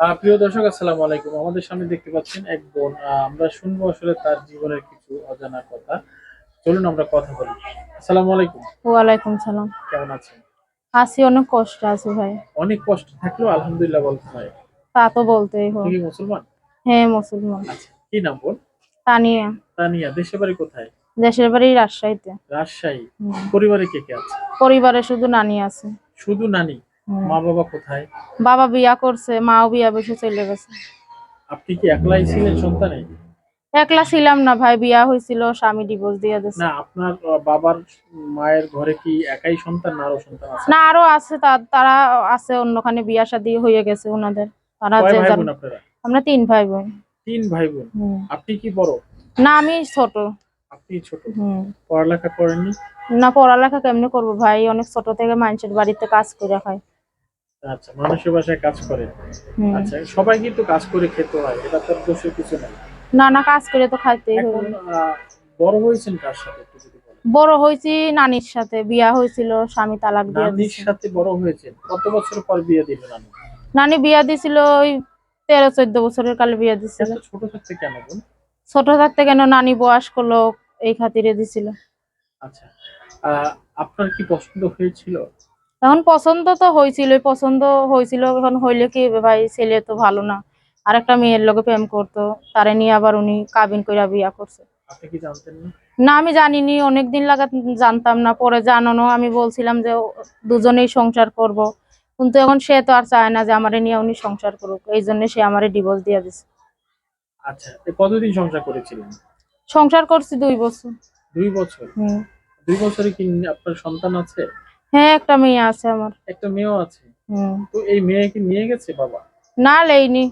প্রিয় দর্শক আসসালামু আলাইকুম। আমাদের সামনে দেখতে পাচ্ছেন এক বোন। আমরা শুনব আসলে তার জীবনের কিছু অজানা কথা। চলুন আমরা কথা বলি। আসসালামু আলাইকুম। ওয়ালাইকুম সালাম। কেমন আছেন? আছি অনেক কষ্ট আছে ভাই। অনেক কষ্ট থাকলেও আলহামদুলিল্লাহ বলতে হয়। তা তো বলতেই হয়। কি মুসলমান? হ্যাঁ মুসলমান। আচ্ছা কি নাম বোন? তানিয়া। তানিয়া দেশের বাড়ি কোথায়? দেশের বাড়ি রাজশাহীতে। রাজশাহী। পরিবারে কে কে আছে? পরিবারে শুধু নানি আছে। শুধু নানি। মা বাবা কোথায়? বাবা বিয়া করছে মাও বিয়া বসে চলে গেছে। আপনি কি একলাই ছিলেন সন্তানে? একলা ছিলাম না ভাই বিয়া হয়েছিল স্বামী ডিভোর্স দিয়ে দিছে। না আপনার বাবার মায়ের ঘরে কি একাই সন্তান না আরও সন্তান আছে? না আরও আছে তা- তারা আছে অন্যখানে বিয়া শাদী হয়ে গেছে ওনাদের। তারা কয় যে ভাই যার- আপনারা? আমরা তিন ভাই বোন তিন ভাই বোন হুম। আপনি কি বড়? না আমি ছোট। আপনি ছোট? হুম। পড়ালেখা করেননি? না পড়ালেখা কেমনে করব ভাই? অনেক ছোট থেকে মানুষের বাড়িতে কাজ করে খাই আচ্ছা মানুষের বাসায় কাজ করে। আচ্ছা সবাই কিন্তু কাজ করে খেতে হয় এটা তার দোষের কিছু নাই। না না কাজ করে তো খাইতেই হবে। বড় হয়েছেন কার সাথে একটু যদি বড় হয়েছি নানির সাথে বিয়া হয়েছিল স্বামী তালাক দিয়ে নানির। সাথে বড় হয়েছেন কত বছর পর বিয়ে দিলেন নানি? নানি বিয়া দিছিল ওই তেরো চোদ্দ বছরের কালে বিয়া দিছিল। ছোট থাকতে কেন বোন? ছোট থাকতে কেন নানি বয়স করল এই খাতিরে দিছিল। আচ্ছা আপনার কি পছন্দ হয়েছিল? এখন পছন্দ তো হয়েছিল পছন্দ হয়েছিল এখন হইলে কি ভাই ছেলে তো ভালো না। আর একটা মেয়ের লোকে প্রেম করতো তারে নিয়ে আবার উনি কাবিন কইরা বিয়া করছে। না? আমি জানিনি অনেকদিন লাগা জানতাম না পরে জানানো আমি বলছিলাম যে দুজনেই সংসার করব। কিন্তু এখন সে তো আর চায় না যে আমারে নিয়ে উনি সংসার করুক এই জন্য সে আমারে ডিভোর্স দিয়ে দিছে। আচ্ছা কতদিন সংসার করেছিলেন? সংসার করছি দুই বছর। দুই বছর? হুম। দুই বছরে কি আপনার সন্তান আছে? হ্যাঁ একটা মেয়ে আছে আমার। একটা মেয়েও আছে? হুম। তো এই মেয়ে কি নিয়ে গেছে বাবা? না লেইনি।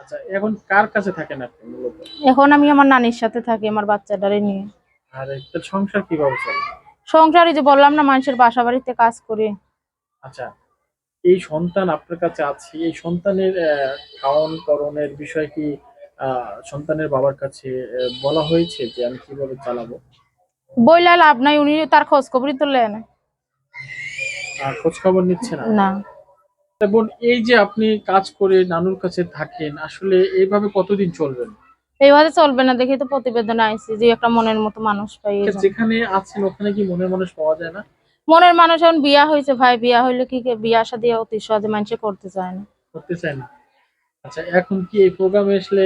আচ্ছা এখন কার কাছে থাকেন আপনি মূলত? এখন আমি আমার নানির সাথে থাকি আমার বাচ্চাটারে নিয়ে। আর একটা সংসার কীভাবে চলে? সংসারে যে বললাম না মানুষের বাসা বাড়িতে কাজ করি। আচ্ছা এই সন্তান আপনার কাছে আছে এই সন্তানের খাওয়ান করণের বিষয় কি সন্তানের বাবার কাছে বলা হয়েছে যে আমি কীভাবে চালাবো? বইলা লাভ নাই উনি তার খোঁজ খবরই তো লেয় না। খোঁজ খবর নিচ্ছে না? না। এবং এই যে আপনি কাজ করে নানুর কাছে থাকেন আসলে এইভাবে কতদিন চলবেন এইভাবে চলবে না দেখি তো প্রতিবেদন আইছি যে একটা মনের মতো মানুষ পাই যেখানে আছেন ওখানে কি মনের মানুষ পাওয়া যায় না? মনের মানুষ এখন বিয়া হয়েছে ভাই বিয়া হইলে কি বিয়া শাদী অতি সহজে মানুষে করতে চায় না। করতে চায় না। আচ্ছা এখন কি এই প্রোগ্রামে আসলে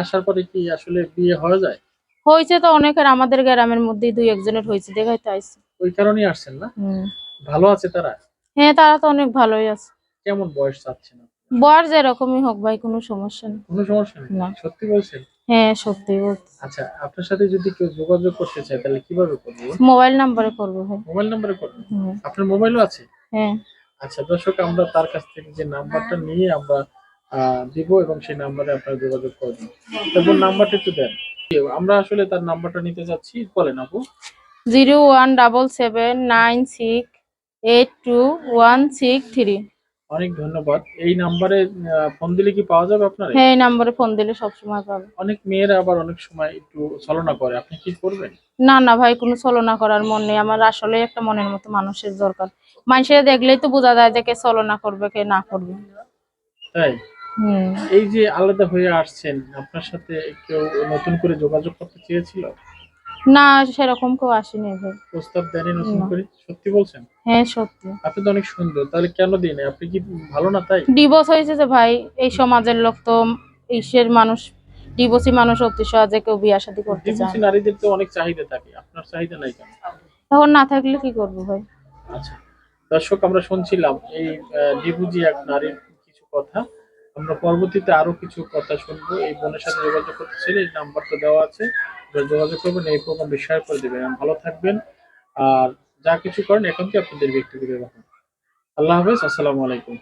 আসার পরে কি আসলে বিয়ে হয়ে যায়? হয়েছে তো অনেকের আমাদের গ্রামের মধ্যেই দুই একজনের হয়েছে দেখাই তো ওই কারণেই আসছেন না? হুম। ভালো আছে তারা? হ্যাঁ তারা তো অনেক ভালোই আছে। কেমন বয়স চাচ্ছে না বর যেরকমই হোক ভাই কোনো সমস্যা নেই। কোনো সমস্যা নেই? না। সত্যি বলছেন? হ্যাঁ সত্যি বলছি। আচ্ছা আপনার সাথে যদি কেউ যোগাযোগ করতে চায় তাহলে কীভাবে করব? মোবাইল নাম্বারে করব ভাই। মোবাইল নাম্বারে করবেন? হুম। আপনার মোবাইলও আছে? হ্যাঁ। আচ্ছা দর্শক আমরা তার কাছ থেকে যে নাম্বারটা নিয়ে আমরা দিব এবং সেই নাম্বারে আপনারা যোগাযোগ করবেন তারপর নাম্বারটা একটু দেন। আমরা আসলে তার নাম্বারটা নিতে যাচ্ছি। বলেন আপু। Zero one double seven nine six eight two one six three অনেক ধন্যবাদ। এই নাম্বারে ফোন দিলে কি পাওয়া যাবে আপনার? হ্যাঁ এই নাম্বারে ফোন দিলে সবসময় পাবে। অনেক মেয়েরা আবার অনেক সময় একটু ছলনা করে। আপনি কি করবেন? না না ভাই কোনো ছলনা করার মন নেই। আমার আসলে একটা মনের মতো মানুষের দরকার। মানুষের দেখলেই তো বোঝা যায় যে কে ছলনা করবে কে না করবে। তাই? হুম। এই যে আলাদা হয়ে আসছেন আপনার সাথে কেউ নতুন করে যোগাযোগ করতে চেয়েছিল? না সেরকম কেউ আসেনি ভাই। প্রস্তাব দেননি নতুন করে? সত্যি বলছেন? হ্যাঁ সত্যি। আপনি তো অনেক সুন্দর। তাহলে কেন দিন আপনি কি ভালো না তাই? ডিভোর্স হয়েছে যে ভাই এই সমাজের লোক তো ইসের মানুষ ডিভোর্সি মানুষ অতি সহজে কেউ বিয়া শাদী করতে চায় ডিভোর্সি নারীদের তো অনেক চাহিদা থাকে। আপনার চাহিদা নাই কেন? তখন না থাকলে কি করব ভাই? আচ্ছা। দর্শক আমরা শুনছিলাম এই ডিভুজি এক নারীর কিছু কথা। আমরা পরবর্তীতে আরও কিছু কথা শুনব। এই বোনের সাথে যোগাযোগ করতে চাইলে এই নাম্বারটা দেওয়া আছে। যোগাযোগ করবেন এই প্রোগ্রাম শেয়ার করে দেবেন। ভালো থাকবেন। আর যা কিছু করেন এখন কি আপনাদের ব্যক্তিগত ব্যাপার আল্লাহ হাফেজ আসসালামু আলাইকুম।